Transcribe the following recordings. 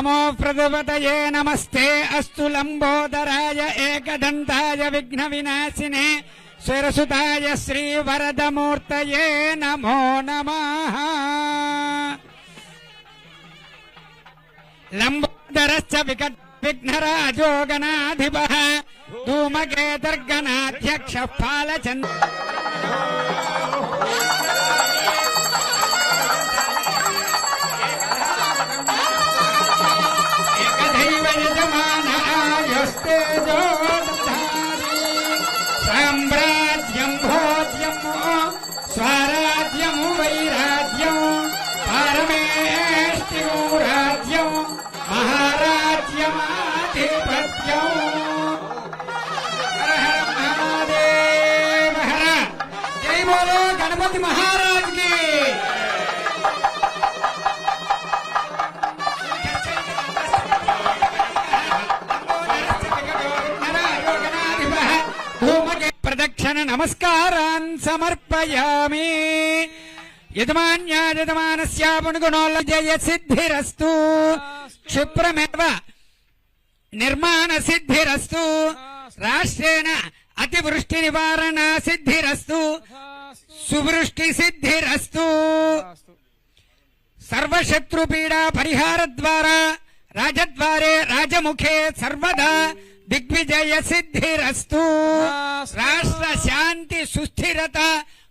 నమో ప్రదపతయే నమస్తే అస్తు లంబోదరాయ ఏకదంతాయ విఘ్న వినాశినే శిరసుతాయ శ్రీ వరదమూర్తయే నమో నమ లంబోదరశ్చ వికట్ విఘ్నరాజో గణాధిప ధూమకేతర్గణాధ్యక్ష పాలచంద్ర స్వరాజ్యం వైరాజ్యం పరమేష్టిం రాజ్యం మహారాజ్యమాధిపత్యం. హర హర మహాదేవ హర. జై బోలో గణపతి మహారాజ్. ప్రదక్షిణ నమస్కారాన్ సమర్పయామి. యజమాన్యా యజమానస్య జయ సిద్ధిరస్తు క్షిప్రమేవ నిర్మాణ సిద్ధిరస్తు రాష్ట్రేణ అతివృష్టి నివారణ సిద్ధిరస్తు సువృష్టి సిద్ధిరస్తు సర్వశత్రు పీడా పరిహార ద్వారా రాజద్వారే రాజముఖే సర్వదా దిగ్విజయ సిద్ధిరస్తు రాష్ట్ర శాంతి సుస్థిరత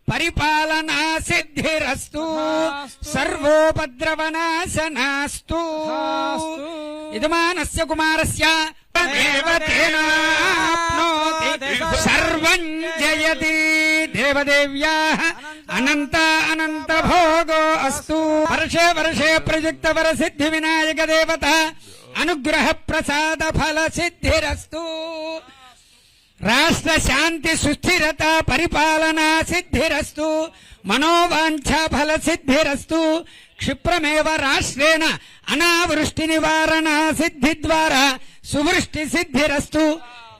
పరిపాలనా సిద్ధిరస్తు సర్వోపద్రవనాశనాస్తు యజమానస్య కుమారస్య సర్వం జయతి దేవదేవ్యా అనంత అనంత భోగో అస్తు వర్షే వర్షే ప్రయుక్త వర సిద్ధి వినాయక దేవత అనుగ్రహ ప్రసాద ఫల సిద్ధిరస్తు రాష్ట్ర శాంతి సుస్థిరత పరిపాలన సిద్ధిరస్తు మనోవాంఛ ఫల సిద్ధిరస్తు క్షిప్రమేవ రాష్ట్రేణ అనావృష్టి నివారణ సిద్ధి ద్వారా సువృష్టి సిద్ధిరస్తు